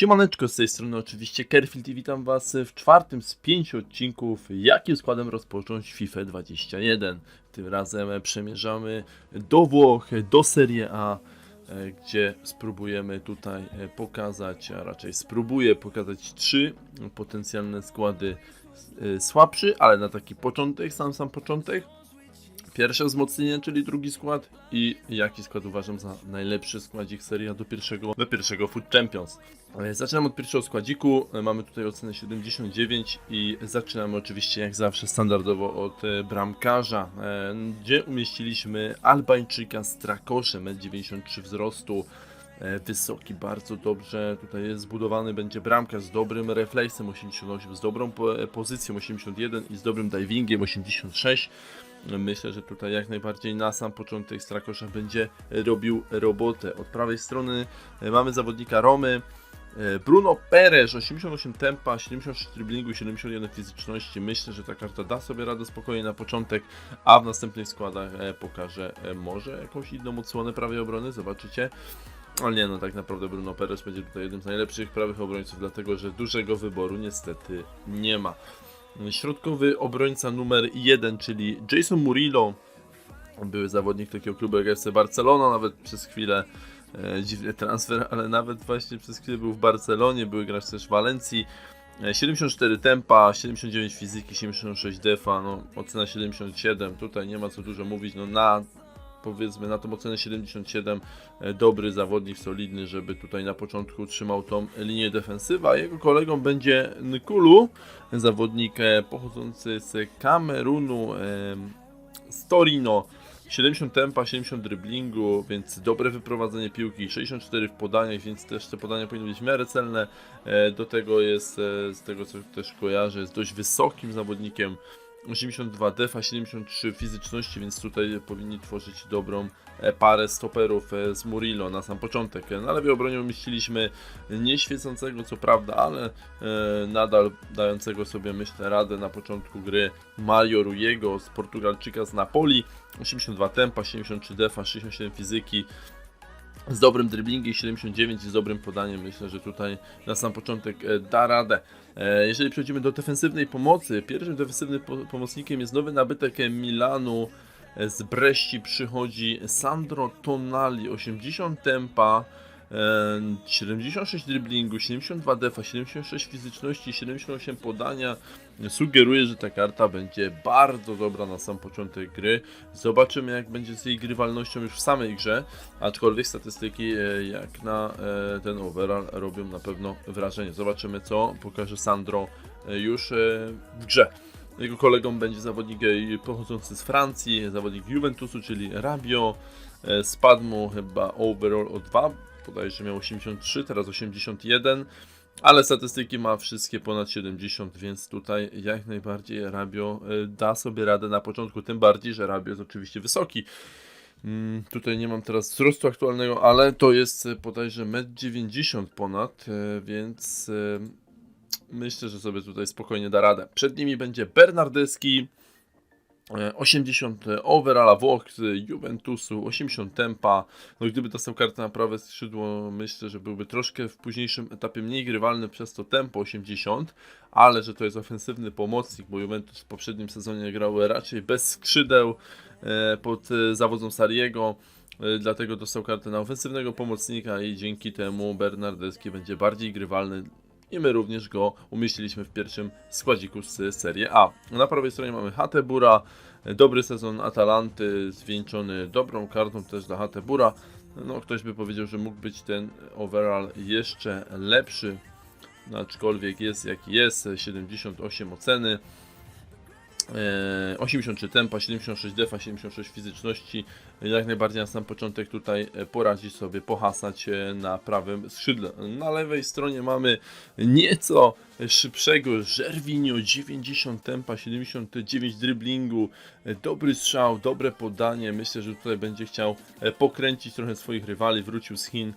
Siemaneczko, z tej strony oczywiście Kerfield i witam Was w czwartym z pięciu odcinków, jakim składem rozpocząć FIFA 21. Tym razem przemierzamy do Włoch, do Serie A, e, gdzie spróbujemy tutaj e, pokazać, a raczej spróbuję pokazać trzy potencjalne składy e, słabszy, ale na taki początek, sam sam początek. Pierwsze wzmocnienie, czyli drugi skład i jaki skład uważam za najlepszy składzik serii A do pierwszego, do pierwszego Food Champions. E, Zaczynamy od pierwszego składziku, E, mamy tutaj ocenę 79 i zaczynamy oczywiście jak zawsze standardowo od e, bramkarza, gdzie umieściliśmy Albańczyka z Trakoszem, 93 wzrostu, wysoki, bardzo dobrze tutaj jest zbudowany, będzie bramkarz z dobrym refleksem 88, z dobrą po- pozycją 81 i z dobrym divingiem 86. Myślę, że tutaj jak najbardziej na sam początek Strakosza będzie robił robotę. Od prawej strony e, mamy zawodnika Romy. e, Bruno Perez, 88 tempa, 76 driblingu, 71 fizyczności. Myślę, że ta karta da sobie radę spokojnie na początek, a w następnych składach e, pokaże może jakąś inną odsłonę prawej obrony, zobaczycie. Ale nie, no tak naprawdę Bruno Perez będzie tutaj jednym z najlepszych prawych obrońców, dlatego że dużego wyboru niestety nie ma. Środkowy obrońca numer 1, czyli Jason Murillo, były zawodnik takiego klubu jak FC Barcelona, nawet przez chwilę e, dziwny transfer, ale nawet właśnie przez chwilę był w Barcelonie, były grać też w Walencji. E, 74 tempa, 79 fizyki, 76 defa, no ocena 77, tutaj nie ma co dużo mówić, no na powiedzmy na tą ocenę 77 e, dobry zawodnik, solidny, żeby tutaj na początku trzymał tą linię defensywa. Jego kolegą będzie Nkulu, zawodnik e, pochodzący z Kamerunu, z Torino. 70 tempa, 70 driblingu, więc dobre wyprowadzenie piłki, 64 w podaniach, więc też te podania powinny być w miarę celne. E, Do tego jest, z tego co też kojarzę, jest dość wysokim zawodnikiem. 82 defa, 73 fizyczności, więc tutaj powinni tworzyć dobrą e, parę stoperów e, z Murillo na sam początek. E, Na lewej obronie umieściliśmy nieświecącego co prawda, ale nadal dającego sobie myślę radę na początku gry Mario Rujego z Portugalczyka z Napoli. 82 tempa, 73 defa, 67 fizyki. Z dobrym driblingiem 79 i z dobrym podaniem myślę, że tutaj na sam początek e, da radę. E, Jeżeli przechodzimy do defensywnej pomocy, pierwszym defensywnym po- pomocnikiem jest nowy nabytek Milanu. E, Z Breści przychodzi Sandro Tonali, 80 tempa, 76 driblingu, 72 defa, 76 fizyczności, 78 podania. Sugeruje, że ta karta będzie bardzo dobra na sam początek gry. Zobaczymy jak będzie z jej grywalnością już w samej grze, aczkolwiek statystyki e, jak na e, ten overall robią na pewno wrażenie. Zobaczymy co pokaże Sandro e, już e, w grze. Jego kolegą będzie zawodnik e, pochodzący z Francji, zawodnik Juventusu, czyli Rabio. E, Spadł mu chyba overall o 2, podaje, że miał 83, teraz 81. Ale statystyki ma wszystkie ponad 70, więc tutaj jak najbardziej Rabio e, da sobie radę na początku, tym bardziej, że Rabio jest oczywiście wysoki. Mm, Tutaj nie mam teraz wzrostu aktualnego, ale to jest e, bodajże 1,90 m ponad, e, więc myślę, że sobie tutaj spokojnie da radę. Przed nimi będzie Bernardeschi, e, 80 overalla Włoch z Juventusu, 80 tempa. No gdyby dostał kartę na prawe skrzydło, myślę, że byłby troszkę w późniejszym etapie mniej grywalny przez to tempo 80, ale że to jest ofensywny pomocnik, bo Juventus w poprzednim sezonie grał raczej bez skrzydeł e, pod e, zawodzą Sariego. e, Dlatego dostał kartę na ofensywnego pomocnika i dzięki temu Bernardeschi będzie bardziej grywalny i my również go umieściliśmy w pierwszym składziku z Serie A. Na prawej stronie mamy Hatebura, dobry sezon Atalanty, zwieńczony dobrą kartą też dla Hatebura. No, ktoś by powiedział, że mógł być ten overall jeszcze lepszy, aczkolwiek jest jaki jest, 78 oceny. E, 83 tempa, 76 defa, 76 fizyczności. Jak najbardziej na sam początek tutaj e, poradzi sobie pohasać e, na prawym skrzydle. Na lewej stronie mamy nieco szybszego Żerwinio, 90 tempa, 79 driblingu, e, dobry strzał, dobre podanie. Myślę, że tutaj będzie chciał e, pokręcić trochę swoich rywali, wrócił z Chin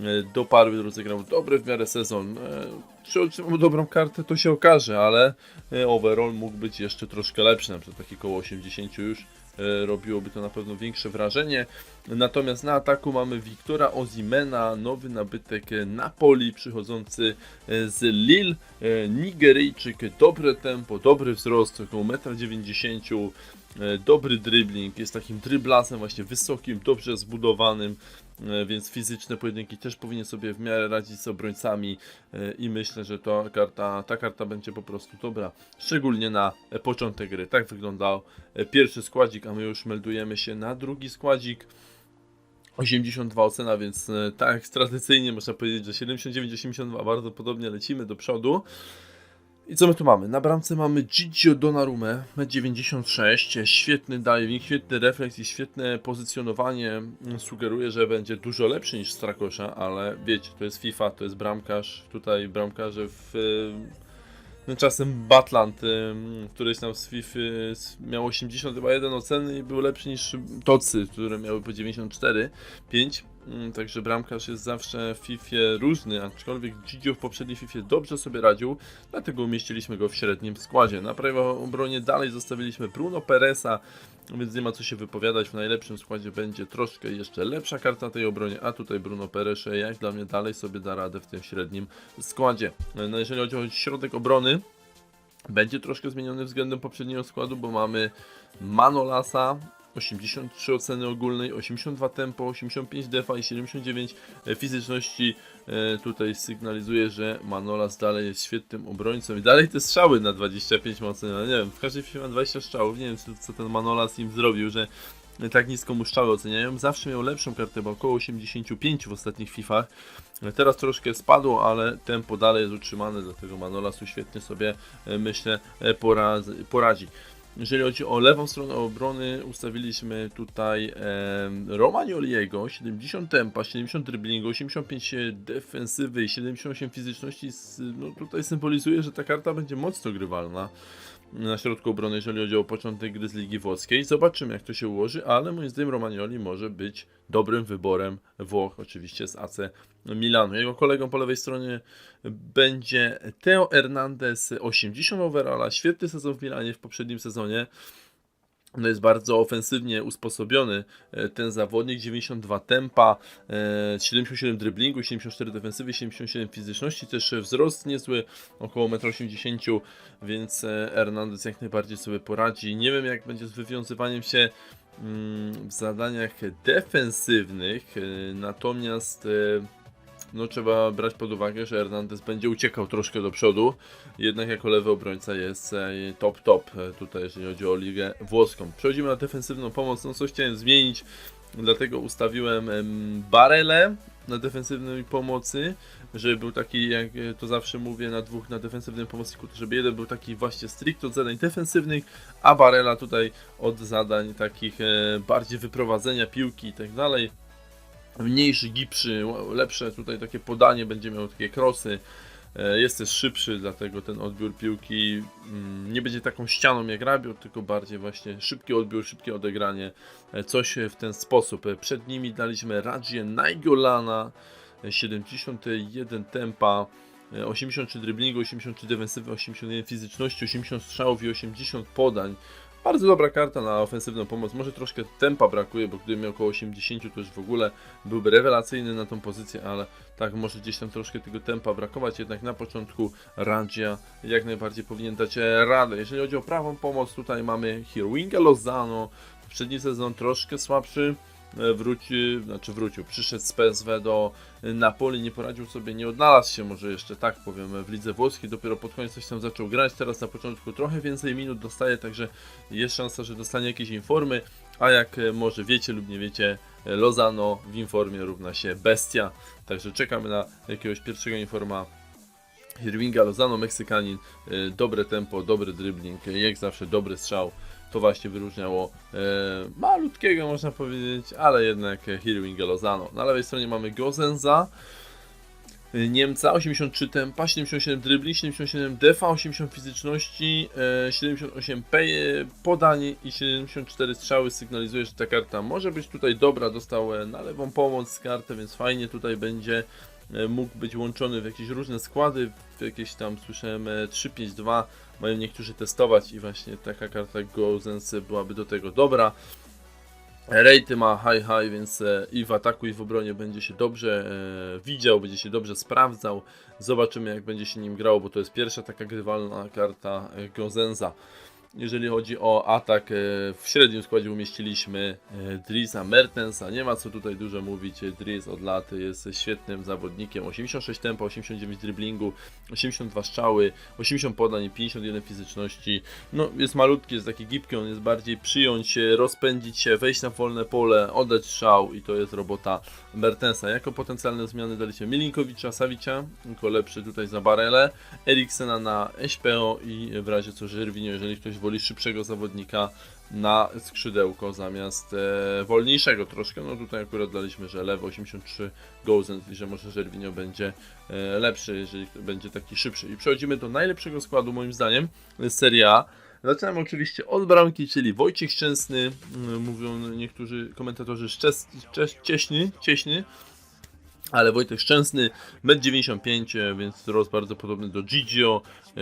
e, do Parwy, rozegrał dobry w miarę sezon. E, Czy otrzymał dobrą kartę, to się okaże, ale e, overall mógł być jeszcze troszkę lepszy, na przykład taki koło 80 już robiłoby to na pewno większe wrażenie. Natomiast na ataku mamy Wiktora Ozimena, nowy nabytek Napoli, przychodzący z Lille, Nigeryjczyk, dobre tempo, dobry wzrost, około 1,90 m, dobry dribbling, jest takim dryblasem właśnie wysokim, dobrze zbudowanym, więc fizyczne pojedynki też powinien sobie w miarę radzić z obrońcami e, i myślę, że to karta, ta karta będzie po prostu dobra, szczególnie na e, początek gry. Tak wyglądał e, pierwszy składzik, a my już meldujemy się na drugi składzik. 82 ocena, więc e, tak tradycyjnie można powiedzieć, że 79-82 bardzo podobnie lecimy do przodu. I co my tu mamy? Na bramce mamy Gigio Donnarumę, 96, świetny diving, świetny refleks i świetne pozycjonowanie. Sugeruje, że będzie dużo lepszy niż Strakosza, ale wiecie, to jest FIFA, to jest bramkarz. Tutaj bramkarze w... No czasem Batland, ym, któryś tam z FIFA miał 80 chyba 1 oceny i był lepszy niż Tocy, które miały po 94, 5. Mm, Także bramkarz jest zawsze w FIFA różny, aczkolwiek Gigio w poprzedniej FIFA dobrze sobie radził, dlatego umieściliśmy go w średnim składzie. Na prawej obronie dalej zostawiliśmy Bruno Peresa, więc nie ma co się wypowiadać. W najlepszym składzie będzie troszkę jeszcze lepsza karta tej obronie, a tutaj Bruno Peres, jak dla mnie, dalej sobie da radę w tym średnim składzie. No jeżeli chodzi o środek obrony, będzie troszkę zmieniony względem poprzedniego składu, bo mamy Manolasa, 83 oceny ogólnej, 82 tempo, 85 defa i 79 fizyczności. E, Tutaj sygnalizuje, że Manolas dalej jest świetnym obrońcą i dalej te strzały na 25 ma. No Nie wiem, w każdej chwili ma 20 strzałów. Nie wiem, co, ten Manolas im zrobił, że tak nisko mu strzały oceniają. Zawsze miał lepszą kartę, bo około 85 w ostatnich Fifach. Teraz troszkę spadło, ale tempo dalej jest utrzymane, dlatego Manolasu świetnie sobie, e, myślę, e, poradzi. Jeżeli chodzi o lewą stronę obrony, ustawiliśmy tutaj e, Romagnoliego, 70 tempa, 70 driblingu, 85 defensywy i 78 fizyczności. No, tutaj symbolizuje, że ta karta będzie mocno grywalna na środku obrony, jeżeli chodzi o początek gry z Ligi Włoskiej. Zobaczymy, jak to się ułoży, ale moim zdaniem Romagnoli może być dobrym wyborem Włoch, oczywiście z AC Milanu. Jego kolegą po lewej stronie będzie Teo Hernandez, 80 overalla, świetny sezon w Milanie w poprzednim sezonie. No jest bardzo ofensywnie usposobiony e, ten zawodnik, 92 tempa, e, 77 driblingu, 74 defensywy, 77 fizyczności, też wzrost niezły, około 1,80 m, więc e, Hernandez jak najbardziej sobie poradzi. Nie wiem jak będzie z wywiązywaniem się mm, w zadaniach defensywnych, e, natomiast no trzeba brać pod uwagę, że Hernandez będzie uciekał troszkę do przodu, jednak jako lewy obrońca jest e, top top e, tutaj, jeżeli chodzi o ligę włoską. Przechodzimy na defensywną pomoc, no coś chciałem zmienić, dlatego ustawiłem em, Barele na defensywnej pomocy, żeby był taki, jak e, to zawsze mówię, na dwóch na defensywnym pomocniku, to żeby jeden był taki właśnie stricte od zadań defensywnych, a Barela tutaj od zadań takich bardziej wyprowadzenia piłki i tak dalej mniejszy, gipszy, lepsze tutaj takie podanie, będzie miał takie krosy. E, Jest też szybszy, dlatego ten odbiór piłki mm, nie będzie taką ścianą jak Rabiot, tylko bardziej właśnie szybki odbiór, szybkie odegranie, e, coś w ten sposób. E, Przed nimi daliśmy Radzie Naingolana, e, 71 tempa, e, 83 driblingu, 83 defensywy, 81 fizyczności, 80 strzałów i 80 podań. Bardzo dobra karta na ofensywną pomoc. Może troszkę tempa brakuje, bo gdyby miał około 80, to już w ogóle byłby rewelacyjny na tą pozycję, ale tak może gdzieś tam troszkę tego tempa brakować. Jednak na początku Radzia jak najbardziej powinien dać radę. Jeżeli chodzi o prawą pomoc, tutaj mamy Hirwinga Lozano. Poprzedni sezon troszkę słabszy. Wrócił, znaczy wrócił, przyszedł z PSW do Napoli, nie poradził sobie, nie odnalazł się, może jeszcze tak powiem, w lidze włoskiej. Dopiero pod koniec coś tam zaczął grać. Teraz na początku trochę więcej minut dostaje, także jest szansa, że dostanie jakieś informy. A jak może wiecie lub nie wiecie, Lozano w informie równa się bestia. Także czekamy na jakiegoś pierwszego informa. Hirvinga Lozano, Meksykanin, e, dobre tempo, dobry dribbling, jak zawsze dobry strzał. To właśnie wyróżniało e, malutkiego, można powiedzieć, ale jednak e, Hirvinga Lozano. Na lewej stronie mamy Gozenza, e, Niemca, 83 tempa, 77 dribbling, 77 defa, 80 fizyczności, e, 78 pe- podań i 74 strzały sygnalizuje, że ta karta może być tutaj dobra. Dostał e, na lewą pomoc z kartę, więc fajnie tutaj będzie. E, mógł być łączony w jakieś różne składy, w jakieś tam słyszałem e, 3-5-2 mają niektórzy testować i właśnie taka karta Gozens byłaby do tego dobra. Rejty ma high high, więc e, i w ataku i w obronie będzie się dobrze e, widział, będzie się dobrze sprawdzał. Zobaczymy jak będzie się nim grało, bo to jest pierwsza taka grywalna karta e, Gozenza. Jeżeli chodzi o atak, e, w średnim składzie umieściliśmy e, Drisa Mertensa. Nie ma co tutaj dużo mówić. Dries od lat jest świetnym zawodnikiem. 86 tempa, 89 driblingu, 82 strzały, 80 podań i 51 fizyczności. No, jest malutki, jest taki gibki, on jest bardziej przyjąć się, rozpędzić się, wejść na wolne pole, oddać strzał i to jest robota Mertensa. Jako potencjalne zmiany daliśmy Milinkowicza, Savicia, jako lepszy tutaj za Barele, Eriksena na SPO i w razie co Żerwinio, jeżeli ktoś woli szybszego zawodnika na skrzydełko zamiast e, wolniejszego troszkę. No tutaj akurat daliśmy, że lewo 83 Gozen, i że może Żerwinio będzie e, lepszy, jeżeli będzie taki szybszy. I przechodzimy do najlepszego składu moim zdaniem z Serie A. Zaczynamy oczywiście od bramki, czyli Wojciech Szczęsny, mm, mówią niektórzy komentatorzy szczes, cieśny, cieśny, ale Wojtek Szczęsny, 1,95 m, więc wzrost bardzo podobny do Gigio. E,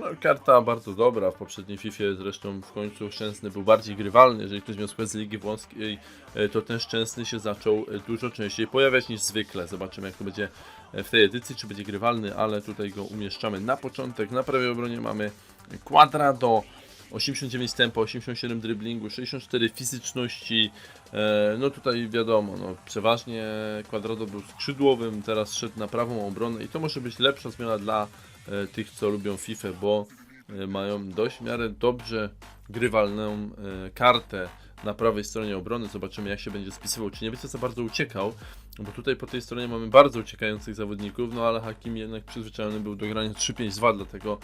No, karta bardzo dobra, w poprzedniej FIFA zresztą w końcu Szczęsny był bardziej grywalny. Jeżeli ktoś miał z Ligi Włoskiej, e, to ten Szczęsny się zaczął e, dużo częściej pojawiać niż zwykle. Zobaczymy jak to będzie e, w tej edycji, czy będzie grywalny, ale tutaj go umieszczamy na początek. Na prawej obronie mamy Quadrado, 89 tempo, 87 driblingu, 64 fizyczności. E, no tutaj wiadomo, no, przeważnie Quadrado był skrzydłowym, teraz szedł na prawą obronę i to może być lepsza zmiana dla e, tych, co lubią FIFA, bo e, mają dość w miarę dobrze grywalną kartę na prawej stronie obrony. Zobaczymy jak się będzie spisywał, czy nie będzie za bardzo uciekał, bo tutaj po tej stronie mamy bardzo uciekających zawodników, no ale Hakim jednak przyzwyczajony był do grania 3-5-2, dlatego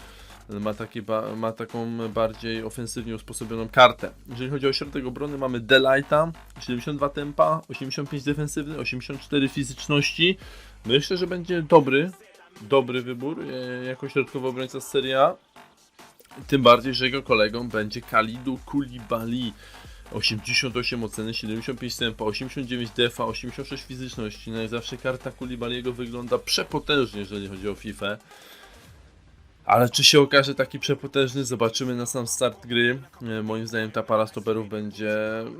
ma, taki ma taką bardziej ofensywnie usposobioną kartę. Jeżeli chodzi o środek obrony, mamy Delighta, 72 tempa, 85 defensywny, 84 fizyczności. Myślę, że będzie dobry, dobry wybór e, jako środkowy obrońca z Serie A. Tym bardziej, że jego kolegą będzie Kalidu Koulibaly. 88 oceny, 75 tempa, 89 defa, 86 fizyczności. No zawsze karta Koulibaly'ego wygląda przepotężnie, jeżeli chodzi o FIFA. Ale czy się okaże taki przepotężny, zobaczymy na sam start gry. E, Moim zdaniem ta para stoperów będzie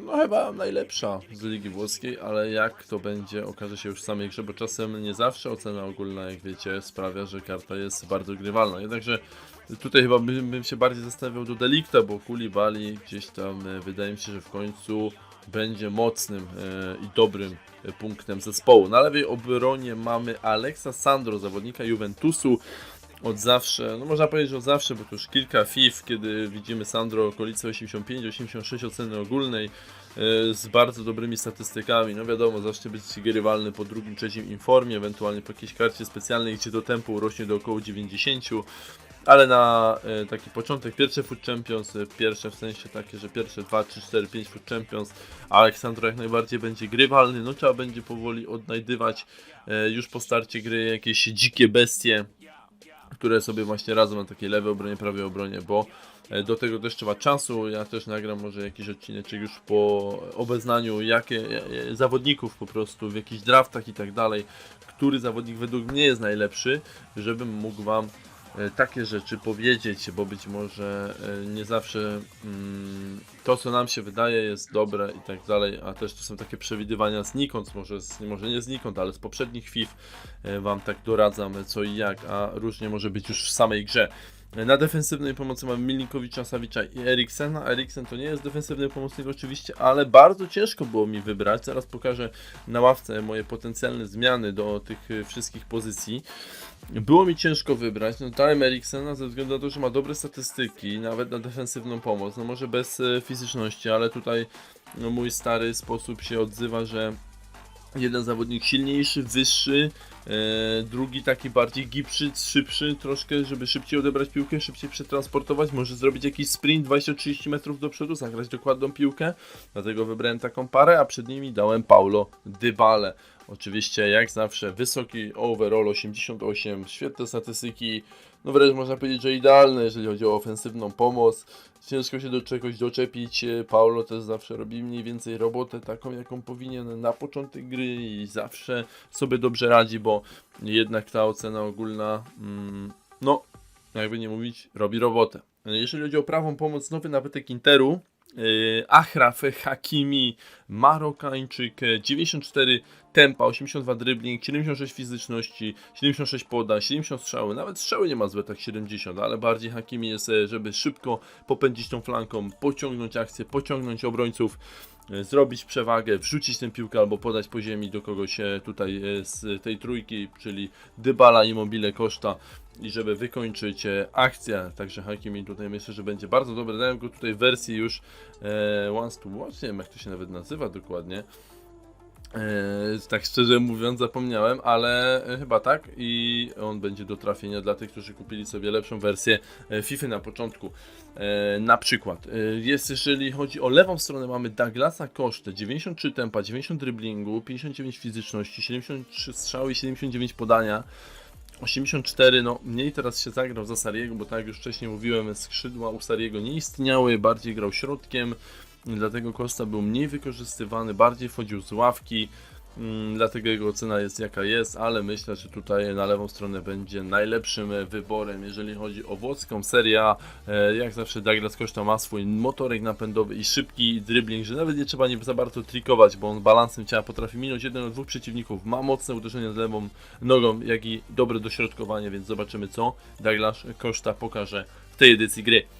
no chyba najlepsza z Ligi Włoskiej, ale jak to będzie, okaże się już w samej grze, bo czasem nie zawsze ocena ogólna, jak wiecie, sprawia, że karta jest bardzo grywalna. Jednakże tutaj chyba bym, bym się bardziej zastanawiał do Delikta, bo Koulibaly gdzieś tam e, wydaje mi się, że w końcu będzie mocnym e, i dobrym e, punktem zespołu. Na lewej obronie mamy Alexa Sandro, zawodnika Juventusu od zawsze, no można powiedzieć, od zawsze, bo to już kilka FIF, kiedy widzimy Sandro okolice 85-86 oceny ogólnej e, z bardzo dobrymi statystykami. No wiadomo, zacznie być grywalny po drugim, trzecim informie, ewentualnie po jakiejś karcie specjalnej, gdzie do tempu rośnie do około 90. Ale na e, taki początek, pierwsze Food Champions, e, pierwsze w sensie takie, że pierwsze 2, 3, 4, 5 Food Champions, Aleksandro jak najbardziej będzie grywalny, no trzeba będzie powoli odnajdywać e, już po starcie gry jakieś dzikie bestie, które sobie właśnie radzą na takiej lewej obronie, prawej obronie, bo do tego też trzeba czasu. Ja też nagram może jakiś odcinek już po obeznaniu jakie zawodników po prostu w jakichś draftach i tak dalej, który zawodnik według mnie jest najlepszy, żebym mógł wam takie rzeczy powiedzieć, bo być może e, nie zawsze mm, to, co nam się wydaje, jest dobre i tak dalej, a też to są takie przewidywania znikąd, może, z, może nie znikąd, ale z poprzednich FIF e, Wam tak doradzam co i jak, a różnie może być już w samej grze. E, Na defensywnej pomocy mamy Milinkowicza, Savicza i Eriksena. Eriksen to nie jest defensywny pomocnik oczywiście, ale bardzo ciężko było mi wybrać. Zaraz pokażę na ławce moje potencjalne zmiany do tych e, wszystkich pozycji. Było mi ciężko wybrać. No dałem Eriksena ze względu na to, że ma dobre statystyki, nawet na defensywną pomoc. No może bez e, fizyczności, ale tutaj no, mój stary sposób się odzywa, że jeden zawodnik silniejszy, wyższy, drugi taki bardziej gibszy, szybszy troszkę, żeby szybciej odebrać piłkę, szybciej przetransportować, może zrobić jakiś sprint 20-30 metrów do przodu, zagrać dokładną piłkę, dlatego wybrałem taką parę, a przed nimi dałem Paulo Dybale. Oczywiście jak zawsze wysoki overall 88, świetne statystyki, no wręcz można powiedzieć, że idealne, jeżeli chodzi o ofensywną pomoc. Ciężko się do czegoś doczepić. Paulo też zawsze robi mniej więcej robotę taką, jaką powinien na początek gry i zawsze sobie dobrze radzi, bo bo jednak ta ocena ogólna, mm, no, jakby nie mówić, robi robotę. Jeżeli chodzi o prawą pomoc, nowy nabytek Interu, Achraf Hakimi, Marokańczyk, e, 94 tempa, 82 dribbling, 76 fizyczności, 76 poda, 70 strzały, nawet strzały nie ma złe, tak 70, ale bardziej Hakimi jest, e, żeby szybko popędzić tą flanką, pociągnąć akcję, pociągnąć obrońców, e, zrobić przewagę, wrzucić tę piłkę albo podać po ziemi do kogoś e, tutaj z tej trójki, czyli Dybala, Immobile, Koszta i żeby wykończyć e, akcję. Także Hakimi tutaj myślę, że będzie bardzo dobry. Dałem go tutaj w wersji już e, Once to Watch, nie wiem jak to się nawet nazywa dokładnie. E, tak szczerze mówiąc zapomniałem, ale e, chyba tak i on będzie do trafienia dla tych, którzy kupili sobie lepszą wersję e, FIFA na początku. E, na przykład e, jest, jeżeli chodzi o lewą stronę, mamy Douglasa Kosztę, 93 tempa, 90 driblingu, 59 fizyczności, 73 strzały i 79 podania. 84, no mniej teraz się zagrał za Sariego, bo tak jak już wcześniej mówiłem, skrzydła u Sariego nie istniały, bardziej grał środkiem, dlatego Costa był mniej wykorzystywany, bardziej wchodził z ławki, dlatego jego ocena jest jaka jest, ale myślę, że tutaj na lewą stronę będzie najlepszym wyborem, jeżeli chodzi o włoską serię. A. E, Jak zawsze Douglas Costa ma swój motorek napędowy i szybki dribbling, że nawet nie trzeba nie za bardzo trikować, bo on balansem ciała potrafi minąć jeden od dwóch przeciwników, ma mocne uderzenie z lewą nogą, jak i dobre dośrodkowanie, więc zobaczymy co Douglas Costa pokaże w tej edycji gry.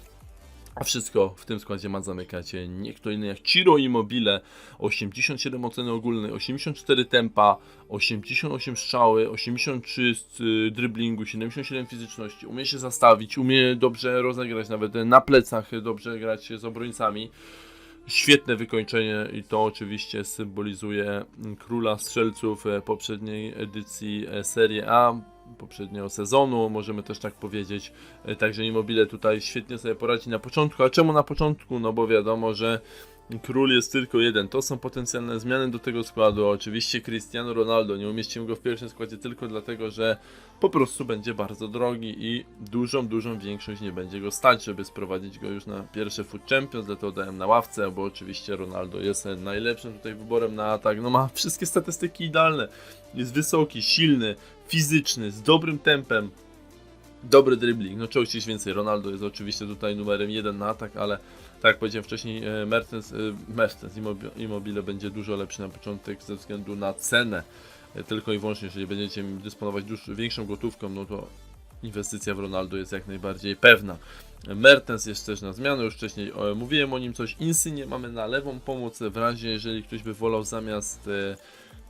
A wszystko w tym składzie ma zamykać nie kto inny jak Ciro Immobile, 87 oceny ogólnej, 84 tempa, 88 strzały, 83 z y, driblingu, 77 fizyczności, umie się zastawić, umie dobrze rozegrać, nawet na plecach dobrze grać z obrońcami. Świetne wykończenie i to oczywiście symbolizuje króla strzelców e, poprzedniej edycji e, Serie A, poprzedniego sezonu, możemy też tak powiedzieć. E, Także Immobile tutaj świetnie sobie poradzi na początku. A czemu na początku? No bo wiadomo, że król jest tylko jeden. To są potencjalne zmiany do tego składu. Oczywiście Cristiano Ronaldo nie umieścimy go w pierwszym składzie tylko dlatego, że po prostu będzie bardzo drogi i dużą, dużą większość nie będzie go stać, żeby sprowadzić go już na pierwsze Foot Champions, dlatego dałem na ławce, bo oczywiście Ronaldo jest najlepszym tutaj wyborem na atak. No ma wszystkie statystyki idealne. Jest wysoki, silny, fizyczny, z dobrym tempem, dobry dribbling. No czego chcieć więcej, Ronaldo jest oczywiście tutaj numerem jeden na atak, ale tak jak powiedziałem wcześniej, e, Mertens, e, Mertens Immobi- Immobile będzie dużo lepszy na początek ze względu na cenę. E, Tylko i wyłącznie, jeżeli będziecie dysponować dużo, większą gotówką, no to inwestycja w Ronaldo jest jak najbardziej pewna. Mertens jest też na zmianę, już wcześniej mówiłem o nim coś. Insynie mamy na lewą pomoc w razie, jeżeli ktoś by wolał zamiast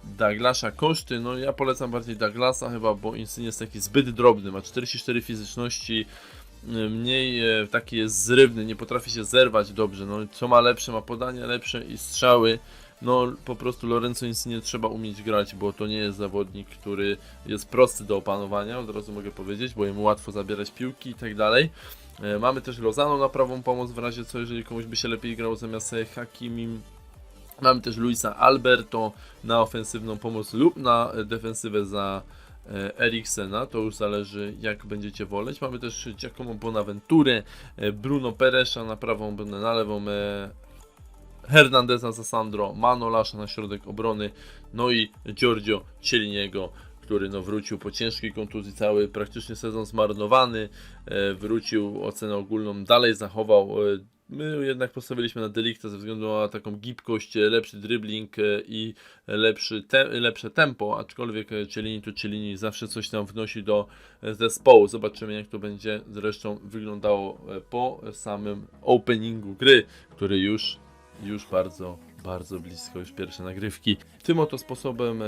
Douglasa koszty. No ja polecam bardziej Douglasa chyba, bo Insynie jest taki zbyt drobny, ma 44 fizyczności, e, mniej e, taki jest zrywny, nie potrafi się zerwać dobrze. No co ma lepsze, ma podania lepsze i strzały. No po prostu Lorenzo Insigne trzeba umieć grać, bo to nie jest zawodnik, który jest prosty do opanowania, od razu mogę powiedzieć, bo jemu łatwo zabierać piłki i tak dalej. E, Mamy też Lozano na prawą pomoc w razie co, jeżeli komuś by się lepiej grał zamiast Hakimim. Mamy też Luisa Alberto na ofensywną pomoc lub na defensywę za e, Eriksena, to już zależy jak będziecie woleć. Mamy też Giacomo Bonaventure, e, Bruno Peresza na prawą obronę, na lewą e, Hernandeza za Sandro, Manolasza na środek obrony, no i Giorgio Cieliniego, który no wrócił po ciężkiej kontuzji, cały praktycznie sezon zmarnowany, wrócił ocenę ogólną, dalej zachował. My jednak postawiliśmy na Delikta ze względu na taką gibkość, e, lepszy dribbling e, i lepszy te, lepsze tempo, aczkolwiek e, Cielini to Cielini zawsze coś tam wnosi do zespołu. Zobaczymy jak to będzie zresztą wyglądało po samym openingu gry, który już już bardzo, bardzo blisko, już pierwsze nagrywki. Tym oto sposobem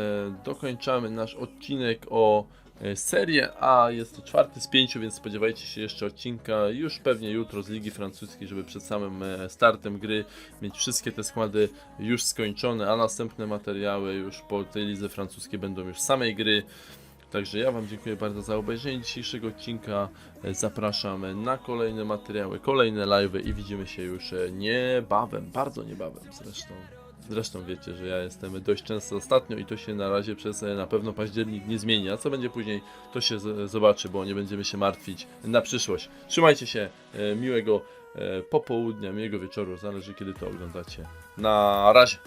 dokończamy nasz odcinek o e, Serie A. Jest to czwarty z pięciu, więc spodziewajcie się jeszcze odcinka już pewnie jutro z Ligi Francuskiej, żeby przed samym e, startem gry mieć wszystkie te składy już skończone, a następne materiały już po tej lidze francuskiej będą już samej gry. Także ja Wam dziękuję bardzo za obejrzenie dzisiejszego odcinka. E, Zapraszam na kolejne materiały, kolejne live'y i widzimy się już niebawem, bardzo niebawem zresztą. Zresztą wiecie, że ja jestem dość często ostatnio i to się na razie przez e, na pewno październik nie zmieni. A co będzie później, to się z- zobaczy, bo nie będziemy się martwić na przyszłość. Trzymajcie się, e, miłego e, popołudnia, miłego wieczoru, zależy kiedy to oglądacie. Na razie.